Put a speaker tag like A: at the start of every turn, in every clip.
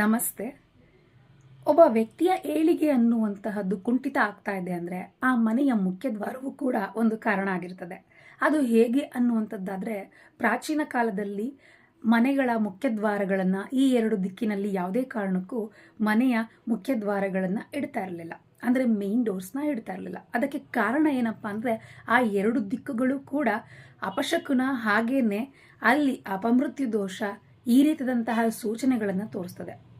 A: ನಮಸ್ತೆ. ಒಬ್ಬ ವ್ಯಕ್ತಿಯ ಏಳಿಗೆ ಅನ್ನುವಂತಹದ್ದು ಕುಂಠಿತ ಆಗ್ತಾ ಇದೆ ಅಂದರೆ ಆ ಮನೆಯ ಮುಖ್ಯ ಮುಖ್ಯದ್ವಾರವೂ ಕೂಡ ಒಂದು ಕಾರಣ ಆಗಿರ್ತದೆ. ಅದು ಹೇಗೆ ಅನ್ನುವಂಥದ್ದಾದರೆ ಪ್ರಾಚೀನ ಕಾಲದಲ್ಲಿ ಮನೆಗಳ ಮುಖ್ಯ ದ್ವಾರಗಳನ್ನು ಈ ಎರಡು ದಿಕ್ಕಿನಲ್ಲಿ ಯಾವುದೇ ಕಾರಣಕ್ಕೂ ಮನೆಯ ಮುಖ್ಯದ್ವಾರಗಳನ್ನು ಇಡ್ತಾ ಇರಲಿಲ್ಲ. ಅಂದರೆ ಮೇನ್ ಡೋರ್ಸ್ನ ಇಡ್ತಾ ಇರಲಿಲ್ಲ. ಅದಕ್ಕೆ ಕಾರಣ ಏನಪ್ಪ ಅಂದರೆ ಆ ಎರಡು ದಿಕ್ಕುಗಳು ಕೂಡ ಅಪಶಕುನ ಹಾಗೇನೆ ಅಲ್ಲಿ ಅಪಮೃತ್ಯು ದೋಷ ಈ ರೀತಿಯಾದಂತಹ ಸೂಚನೆಗಳನ್ನು ತೋರಿಸ್ತದೆ.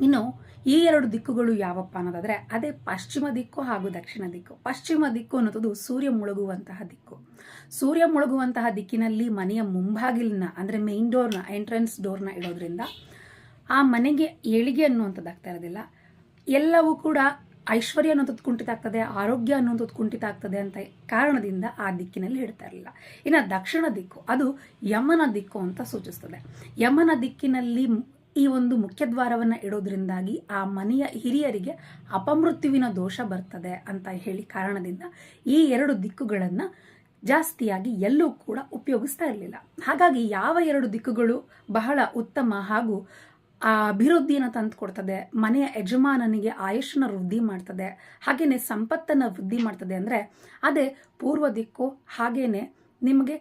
A: ಇನ್ನು ಈ ಎರಡು ದಿಕ್ಕುಗಳು ಯಾವಪ್ಪ ಅನ್ನೋದಾದರೆ ಅದೇ ಪಶ್ಚಿಮ ದಿಕ್ಕು ಹಾಗೂ ದಕ್ಷಿಣ ದಿಕ್ಕು. ಪಶ್ಚಿಮ ದಿಕ್ಕು ಅನ್ನೋದು ಸೂರ್ಯ ಮುಳುಗುವಂತಹ ದಿಕ್ಕು. ಸೂರ್ಯ ಮುಳುಗುವಂತಹ ದಿಕ್ಕಿನಲ್ಲಿ ಮನೆಯ ಮುಂಭಾಗಿಲನ್ನ ಅಂದರೆ ಮೇನ್ ಡೋರ್ನ ಎಂಟ್ರೆನ್ಸ್ ಡೋರ್ನ ಇಡೋದ್ರಿಂದ ಆ ಮನೆಗೆ ಏಳಿಗೆ ಅನ್ನುವಂಥದ್ದಾಗ್ತಾ ಇರೋದಿಲ್ಲ. ಎಲ್ಲವೂ ಕೂಡ ಐಶ್ವರ್ಯ ಅನ್ನೋದು ಕುಂಠಿತ ಆಗ್ತದೆ, ಆರೋಗ್ಯ ಅನ್ನೋದು ಕುಂಠಿತ ಆಗ್ತದೆ ಅಂತ ಕಾರಣದಿಂದ ಆ ದಿಕ್ಕಿನಲ್ಲಿ ಹೇಳ್ತಾ ಇರಲಿಲ್ಲ. ಇನ್ನು ದಕ್ಷಿಣ ದಿಕ್ಕು, ಅದು ಯಮನ ದಿಕ್ಕು ಅಂತ ಸೂಚಿಸ್ತದೆ. ಯಮನ ದಿಕ್ಕಿನಲ್ಲಿ ಈ ಒಂದು ಮುಖ್ಯದ್ವಾರವನ್ನು ಇಡೋದ್ರಿಂದಾಗಿ ಆ ಮನೆಯ ಹಿರಿಯರಿಗೆ ಅಪಮೃತ್ಯುವಿನ ದೋಷ ಬರ್ತದೆ ಅಂತ ಹೇಳಿ ಕಾರಣದಿಂದ ಈ ಎರಡು ದಿಕ್ಕುಗಳನ್ನು ಜಾಸ್ತಿಯಾಗಿ ಎಲ್ಲೂ ಕೂಡ ಉಪಯೋಗಿಸ್ತಾ ಇರಲಿಲ್ಲ. ಹಾಗಾಗಿ ಯಾವ ಎರಡು ದಿಕ್ಕುಗಳು ಬಹಳ ಉತ್ತಮ ಹಾಗೂ ಆ ಅಭಿವೃದ್ಧಿಯನ್ನು ತಂದು ಕೊಡ್ತದೆ ಮನೆಯ ಯಜಮಾನನಿಗೆ ಆಯುಷನ ವೃದ್ಧಿ ಮಾಡ್ತದೆ. ಹಾಗೆಯೇ ಸಂಪತ್ತನ್ನು ವೃದ್ಧಿ ಮಾಡ್ತದೆ ಅಂದರೆ ಅದೇ ಪೂರ್ವ ದಿಕ್ಕು, ಹಾಗೇನೆ ನಿಮಗೆ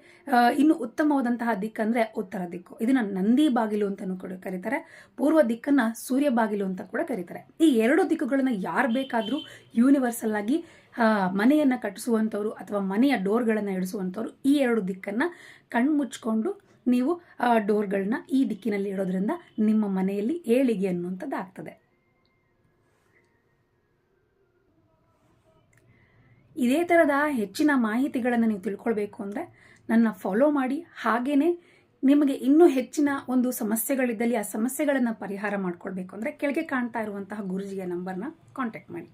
A: ಇನ್ನು ಉತ್ತಮವಾದಂತಹ ದಿಕ್ಕಂದರೆ ಉತ್ತರ ದಿಕ್ಕು. ಇದನ್ನ ನಂದಿ ಬಾಗಿಲು ಅಂತಲೂ ಕೂಡ ಕರೀತಾರೆ. ಪೂರ್ವ ದಿಕ್ಕನ್ನ ಸೂರ್ಯ ಬಾಗಿಲು ಅಂತ ಕೂಡ ಕರೀತಾರೆ. ಈ ಎರಡು ದಿಕ್ಕುಗಳನ್ನ ಯಾರು ಬೇಕಾದರೂ ಯೂನಿವರ್ಸಲ್ ಆಗಿ ಮನೆಯನ್ನ ಕಟ್ಟಿಸುವಂಥವ್ರು ಅಥವಾ ಮನೆಯ ಡೋರ್ಗಳನ್ನು ಇಡಿಸುವಂಥವ್ರು ಈ ಎರಡು ದಿಕ್ಕನ್ನ ಕಣ್ಮುಚ್ಕೊಂಡು ನೀವು ಡೋರ್ಗಳನ್ನ ಈ ದಿಕ್ಕಿನಲ್ಲಿ ಇಡೋದ್ರಿಂದ ನಿಮ್ಮ ಮನೆಯಲ್ಲಿ ಏಳಿಗೆ ಅನ್ನುವಂಥದ್ದು ಆಗ್ತದೆ ಇದೇ ಥರದ ಹೆಚ್ಚಿನ ಮಾಹಿತಿಗಳನ್ನು ನೀವು ತಿಳ್ಕೊಳ್ಬೇಕು ಅಂದರೆ ನನ್ನ ಫಾಲೋ ಮಾಡಿ ಹಾಗೆಯೇ ನಿಮಗೆ ಇನ್ನೂ ಹೆಚ್ಚಿನ ಒಂದು ಸಮಸ್ಯೆಗಳಿದ್ದಲ್ಲಿ ಆ ಸಮಸ್ಯೆಗಳನ್ನು ಪರಿಹಾರ ಮಾಡಿಕೊಳ್ಬೇಕು ಅಂದರೆ ಕೆಳಗೆ ಕಾಣ್ತಾ ಇರುವಂತಹ ಗುರುಜಿಯ ನಂಬರ್ನ ಕಾಂಟ್ಯಾಕ್ಟ್ ಮಾಡಿ.